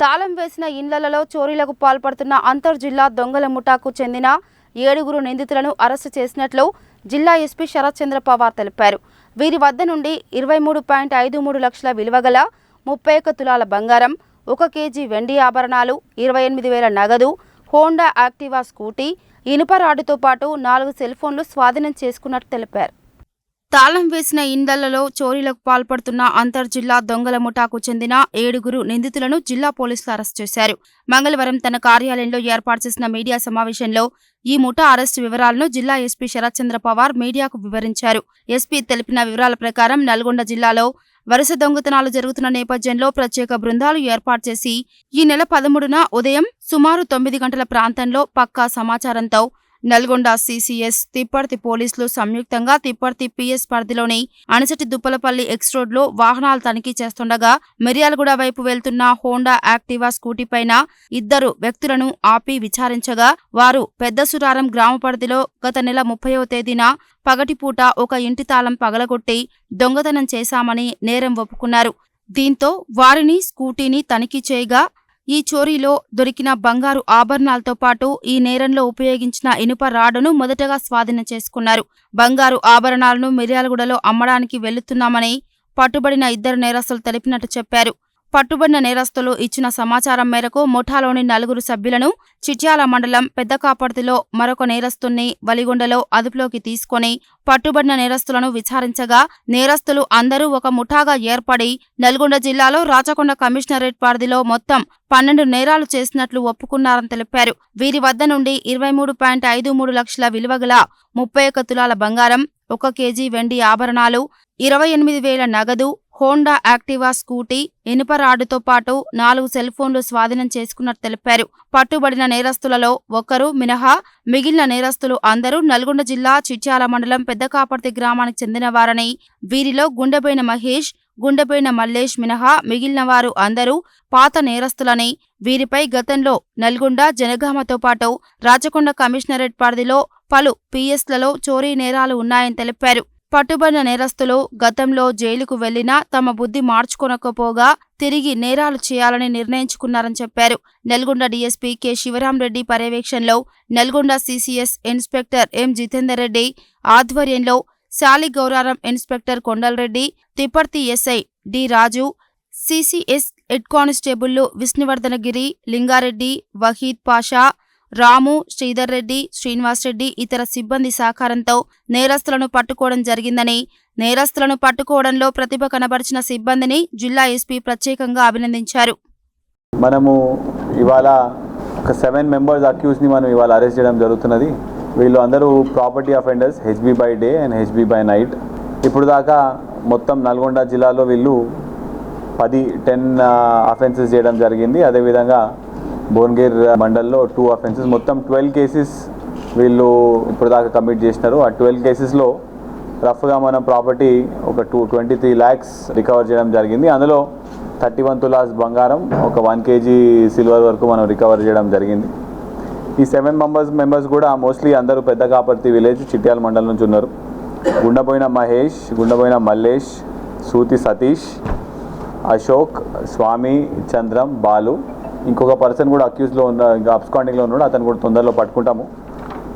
తాళం వేసిన ఇండ్లలో చోరీలకు పాల్పడుతున్న అంతర్ జిల్లా దొంగల ముఠాకు చెందిన ఏడుగురు నిందితులను అరెస్టు చేసినట్లు జిల్లా ఎస్పీ శరత్ చంద్ర పవార్ తెలిపారు. వీరి వద్ద నుండి ఇరవై మూడు పాయింట్ ఐదు మూడు లక్షల విలువగల ముప్పై ఒక్క తులాల బంగారం ఒక కేజీ వెండి ఆభరణాలు ఇరవై ఎనిమిది వేల నగదు హోండా యాక్టివా స్కూటీ ఇనుప రాడుతో పాటు నాలుగు సెల్ ఫోన్లు స్వాధీనం చేసుకున్నట్టు తెలిపారు. తాళం వేసిన ఇండ్లలో చోరీలకు పాల్పడుతున్న అంతర్ జిల్లా దొంగల ముఠాకు చెందిన ఏడుగురు నిందితులను జిల్లా పోలీసులు అరెస్ట్ చేశారు. మంగళవారం తన కార్యాలయంలో ఏర్పాటు చేసిన మీడియా సమావేశంలో ఈ ముఠా అరెస్టు వివరాలను జిల్లా ఎస్పీ శరత్ చంద్ర పవార్ మీడియాకు వివరించారు. ఎస్పీ తెలిపిన వివరాల ప్రకారం నల్గొండ జిల్లాలో వరుస దొంగతనాలు జరుగుతున్న నేపథ్యంలో ప్రత్యేక బృందాలు ఏర్పాటు చేసి ఈ నెల పదమూడున ఉదయం సుమారు తొమ్మిది గంటల ప్రాంతంలో పక్కా సమాచారంతో నల్గొండ సీసీఎస్ తిప్పర్తి పోలీసులు సంయుక్తంగా తిప్పర్తి పిఎస్ పరిధిలోని అణిసటి దుప్పలపల్లి ఎక్స్ రోడ్లో వాహనాలు తనిఖీ చేస్తుండగా మిర్యాలగూడ వైపు వెళ్తున్న హోండా యాక్టివా స్కూటీ పైన ఇద్దరు వ్యక్తులను ఆపి విచారించగా వారు పెద్ద సురారం గ్రామ పరిధిలో గత నెల ముప్పైవ తేదీన పగటిపూట ఒక ఇంటి తాళం పగలగొట్టి దొంగతనం చేశామని నేరం ఒప్పుకున్నారు. దీంతో వారిని స్కూటీని తనిఖీ చేయగా ఈ చోరీలో దొరికిన బంగారు ఆభరణాలతో పాటు ఈ నేరంలో ఉపయోగించిన ఇనుప రాడును మొదటగా స్వాధీనం చేసుకున్నారు. బంగారు ఆభరణాలను మిర్యాలగూడలో అమ్మడానికి వెళ్ళుతున్నామని పట్టుబడిన ఇద్దరు నేరస్తులు తెలిపినట్టు చెప్పారు. పట్టుబడిన నేరస్తులు ఇచ్చిన సమాచారం మేరకు ముఠాలోని నలుగురు సభ్యులను చిట్యాల మండలం పెద్దకాపర్తిలో మరొక నేరస్తుణ్ణి వలిగొండలో అదుపులోకి తీసుకొని పట్టుబడిన నేరస్తులను విచారించగా నేరస్తులు అందరూ ఒక ముఠాగా ఏర్పడి నల్గొండ జిల్లాలో రాచకొండ కమిషనరేట్ పరిధిలో మొత్తం పన్నెండు నేరాలు చేసినట్లు ఒప్పుకున్నారని తెలిపారు. వీరి వద్ద నుండి ఇరవై మూడు పాయింట్ ఐదు మూడు లక్షల విలువగల ముప్పై ఒక్క తులాల బంగారం ఒక కేజీ వెండి ఆభరణాలు ఇరవై ఎనిమిది వేల నగదు హోండా యాక్టివా స్కూటీ ఇనుప రాడ్డుతో పాటు నాలుగు సెల్ ఫోన్లు స్వాధీనం చేసుకున్నట్టు తెలిపారు. పట్టుబడిన నేరస్తులలో ఒకరు మినహా మిగిలిన నేరస్తులు అందరూ నల్గొండ జిల్లా చిట్యాల మండలం పెద్దకాపర్తి గ్రామానికి చెందిన వారని వీరిలో గుండెపోయిన మహేష్ గుండెపోయిన మల్లేష్ మినహా మిగిలిన వారు అందరూ పాత నేరస్తులని వీరిపై గతంలో నల్గొండ జనగామతో పాటు రాచకొండ కమిషనరేట్ పరిధిలో పలు పిఎస్లలో చోరీ నేరాలు ఉన్నాయని తెలిపారు. పట్టుబడిన నేరస్తులు గతంలో జైలుకు వెళ్ళినా తమ బుద్ధి మార్చుకొనకపోగా తిరిగి నేరాలు చేయాలని నిర్ణయించుకున్నారని చెప్పారు. నల్గొండ డీఎస్పీ కె శివరాంరెడ్డి పర్యవేక్షణలో Nalgonda CCS inspector M Jitender Reddy ఆధ్వర్యంలో Shaligouraram inspector Kondalreddy Thipparthi SI D Raju CCS head కానిస్టేబుళ్ళు Vishnuvardhanagiri Lingareddy Waheed Pasha Ramu Sridhar Reddy Srinivas Reddy ఇతర సిబ్బంది సహకారంతో నేరస్తులను పట్టుకోవడం జరిగిందని నేరస్తులను పట్టుకోవడంలో ప్రతిభ కనబరిచిన సిబ్బందిని జిల్లా ఎస్పీ ప్రత్యేకంగా అభినందించారు. మనము ఇవాళ ఒక సెవెన్ మెంబర్స్ అక్యూస్ని మనం ఇవాళ అరెస్ట్ చేయడం జరుగుతున్నది. వీళ్ళు అందరూ property offenders HB by day and HB by night. ఇప్పుడు దాకా మొత్తం నల్గొండ జిల్లాలో వీళ్ళు పది టెన్ అఫెన్సెస్ చేయడం జరిగింది. అదేవిధంగా భువనగిర్ మండల్లో టూ అఫెన్సెస్ మొత్తం ట్వెల్వ్ కేసెస్ వీళ్ళు ఇప్పుడు దాకా కమిట్ చేసినారు. ఆ ట్వెల్వ్ కేసెస్లో రఫ్గా మనం ప్రాపర్టీ ఒక two twenty three lakhs recover చేయడం జరిగింది. అందులో థర్టీ వన్ తులాస్ బంగారం ఒక వన్ కేజీ సిల్వర్ వరకు మనం రికవర్ చేయడం జరిగింది. ఈ సెవెన్ మెంబర్స్ మెంబర్స్ కూడా మోస్ట్లీ అందరూ పెద్ద కాపర్తి విలేజ్ చిట్యాల మండలం నుంచి ఉన్నారు. గుండపోయిన మహేష్ గుండపోయిన మల్లేష్ సూతి సతీష్ అశోక్ స్వామి చంద్రం బాలు ఇంకొక పర్సన్ కూడా అక్యూస్లో ఉన్న ఇంకా అబ్స్కాండింగ్లో ఉన్నాడు. అతను కూడా తొందరలో పట్టుకుంటాము.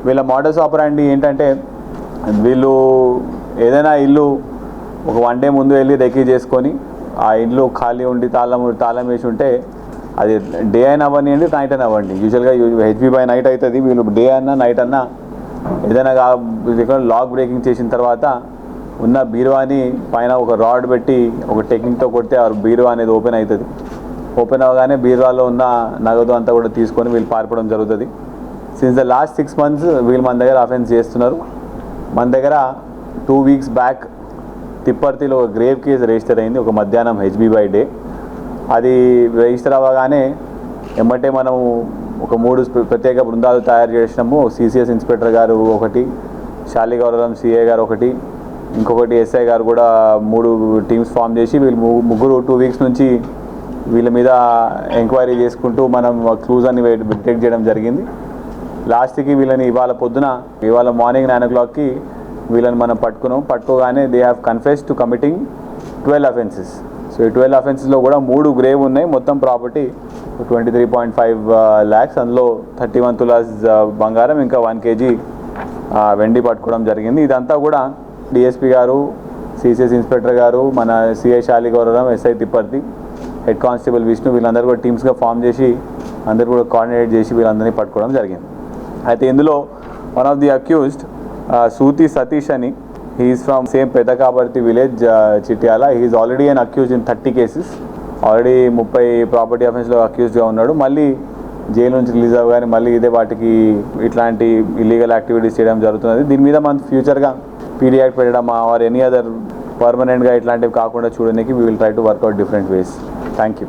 వీళ్ళ మోడల్స్ ఆపరాండి ఏంటంటే వీళ్ళు ఏదైనా ఇల్లు ఒక వన్ డే ముందు వెళ్ళి రెకీ చేసుకొని ఆ ఇల్లు ఖాళీ ఉండి తాళం తాళం వేసి ఉంటే అది డే అయినా అవ్వనివ్వండి నైట్ అయినా అవ్వండి. యూజువల్గా హెచ్బి బై నైట్ అవుతుంది వీళ్ళు డే అన్నా నైట్ అన్నా ఏదైనా లాక్ బ్రేకింగ్ చేసిన తర్వాత ఉన్న బీరువాని పైన ఒక రాడ్ పెట్టి ఒక టెక్నిక్తో కొడితే ఆ బీరువా అనేది ఓపెన్ అవుతుంది ఓపెన్ అవ్వగానే బీర్వాలో ఉన్న నగదు అంతా కూడా తీసుకొని వీళ్ళు పారిపోవడం జరుగుతుంది. Since the last six months వీళ్ళు మన దగ్గర అఫెన్స్ చేస్తున్నారు. మన దగ్గర టూ వీక్స్ బ్యాక్ తిప్పర్తిలో ఒక గ్రేవ్ కేసు రిజిస్టర్ అయింది. ఒక మధ్యాహ్నం హెచ్బి బై డే అది రిజిస్టర్ అవ్వగానే ఎమ్మటే మనం ఒక మూడు ప్రత్యేక బృందాలు తయారు చేసినాము. సిసిఎస్ ఇన్స్పెక్టర్ గారు ఒకటి శాలిగౌరవం సిఏ గారు ఒకటి ఇంకొకటి ఎస్ఐ గారు కూడా మూడు టీమ్స్ ఫామ్ చేసి వీళ్ళు ము- ముగ్గురు టూ వీక్స్ నుంచి వీళ్ళ మీద ఎంక్వైరీ చేసుకుంటూ మనం క్లూజ్ అని డిటెక్ట్ చేయడం జరిగింది. లాస్ట్కి వీళ్ళని ఇవాళ పొద్దున ఇవాళ మార్నింగ్ నైన్ ఓ క్లాక్కి వీళ్ళని మనం పట్టుకున్నాం. పట్టుకోగానే they have confess to committing twelve offences so ఈ ట్వెల్వ్ అఫెన్సెస్లో కూడా మూడు గ్రేవ్ ఉన్నాయి. మొత్తం property twenty three point five lakhs అందులో థర్టీ వన్ తులాస్ uh, బంగారం ఇంకా వన్ కేజీ uh, వెండి పట్టుకోవడం జరిగింది. ఇదంతా కూడా డిఎస్పీ గారు సిసిఎస్ ఇన్స్పెక్టర్ గారు మన CI Shaligouravam SI Tipparthi head constable Vishnu వీళ్ళందరూ కూడా టీమ్స్గా ఫామ్ చేసి అందరూ కూడా కోఆర్డినేట్ చేసి వీళ్ళందరినీ పట్టుకోవడం జరిగింది. అయితే ఇందులో one of the accused Suthi Satish అని he's from same Pedakaparthi village Chityal. He's already an accuse in thirty cases already ముప్పై ప్రాపర్టీ అఫెన్స్లో అక్యూజ్డ్గా ఉన్నాడు. మళ్ళీ జైలు నుంచి రిలీజ్ అవ్వగానే మళ్ళీ ఇదే వాటికి ఇట్లాంటి ఇల్లీగల్ యాక్టివిటీస్ చేయడం జరుగుతున్నది. దీని మీద మనం ఫ్యూచర్గా పీడీ యాక్ట్ పెట్టడం ఆర్ ఎనీ అదర్ పర్మనెంట్గా ఇట్లాంటివి కాకుండా చూడడానికి we will try to work out different ways thank you.